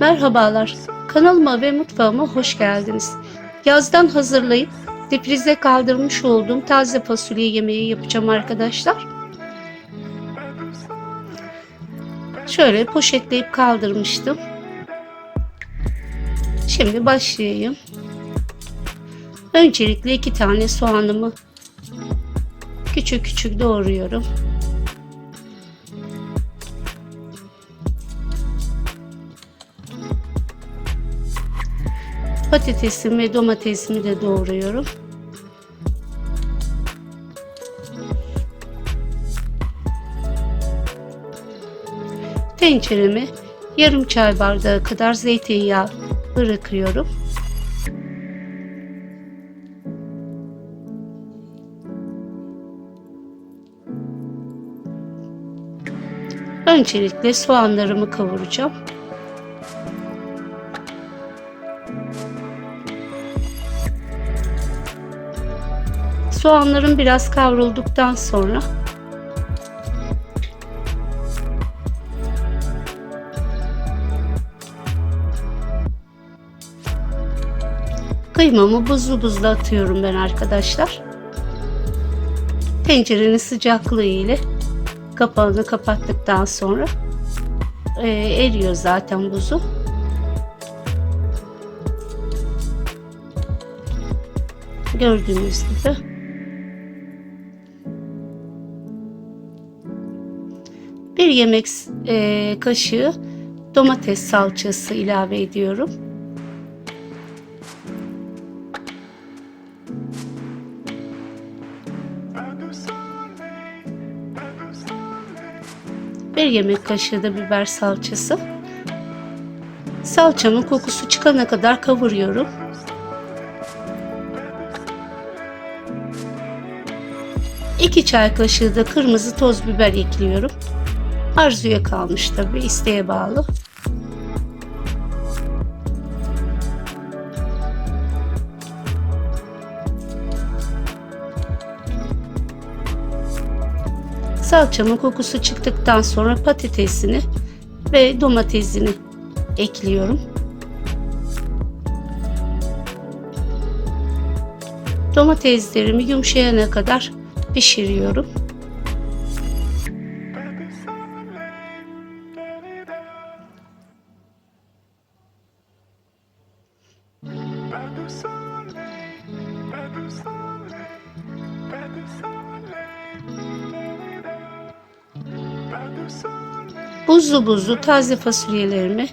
Merhabalar, kanalıma ve mutfağıma hoş geldiniz. Yazdan hazırlayıp difrize kaldırmış olduğum taze fasulye yemeği yapacağım arkadaşlar. Şöyle poşetleyip kaldırmıştım. Şimdi başlayayım. Öncelikle iki tane soğanımı küçük küçük doğruyorum. Patatesimi ve domatesimi de doğruyorum. Tencereme yarım çay bardağı kadar zeytinyağı bırakıyorum. Öncelikle soğanlarımı kavuracağım. Soğanlarım biraz kavrulduktan sonra kıymamı buzlu buzlu atıyorum ben arkadaşlar. Tencerenin sıcaklığı ile kapağını kapattıktan sonra e, eriyor zaten buzu. Gördüğünüz gibi. Bir yemek e, kaşığı domates salçası ilave ediyorum. Bir yemek kaşığı da biber salçası. Salçamın kokusu çıkana kadar kavuruyorum. İki çay kaşığı da kırmızı toz biber ekliyorum. Arzuya kalmış tabi isteğe bağlı. Salçamın kokusu çıktıktan sonra patatesini ve domatesini ekliyorum. Domateslerimi yumuşayana kadar pişiriyorum. Buzlu buzlu taze fasulyelerimi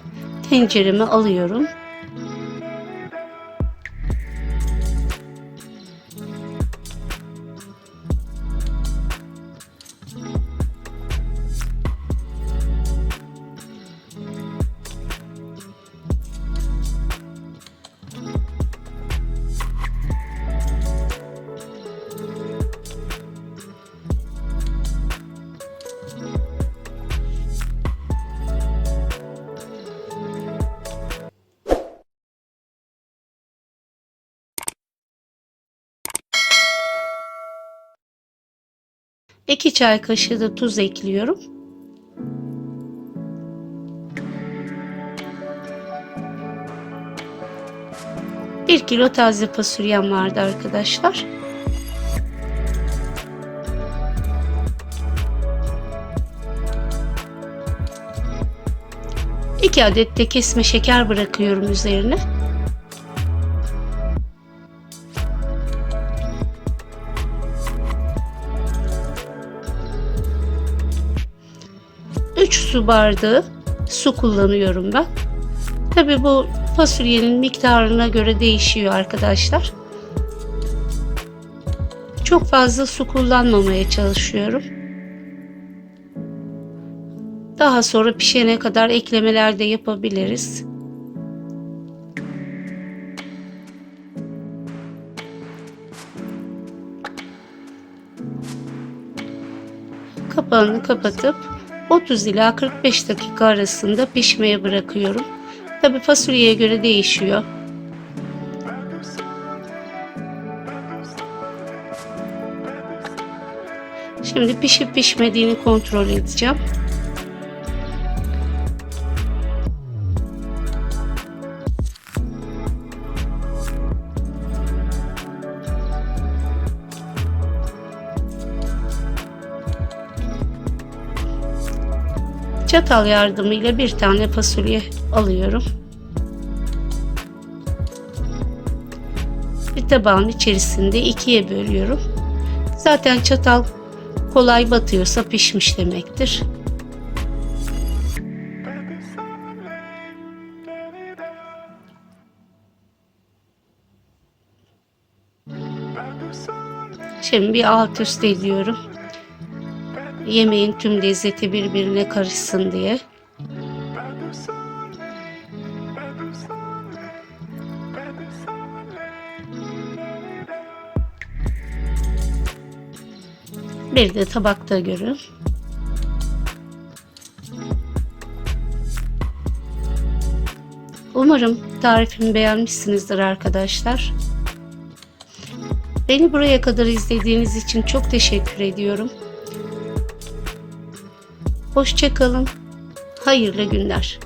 tencereme alıyorum. İki çay kaşığı da tuz ekliyorum. Bir kilo taze fasulyem vardı arkadaşlar. İki adet de kesme şeker bırakıyorum üzerine. 3 su bardağı su kullanıyorum ben. Tabi bu fasulyenin miktarına göre değişiyor arkadaşlar. Çok fazla su kullanmamaya çalışıyorum. Daha sonra pişene kadar eklemeler de yapabiliriz. Kapağını kapatıp 30 ila 45 dakika arasında pişmeye bırakıyorum. Tabi fasulyeye göre değişiyor. Şimdi pişip pişmediğini kontrol edeceğim. Çatal yardımıyla bir tane fasulye alıyorum. Bir tabağın içerisinde ikiye bölüyorum. Zaten çatal kolay batıyorsa pişmiş demektir. Şimdi bir alt üst ediyorum. Yemeğin tüm lezzeti birbirine karışsın diye. Bir de tabakta görün. Umarım tarifimi beğenmişsinizdir arkadaşlar. Beni buraya kadar izlediğiniz için çok teşekkür ediyorum. Hoşçakalın. Hayırlı günler.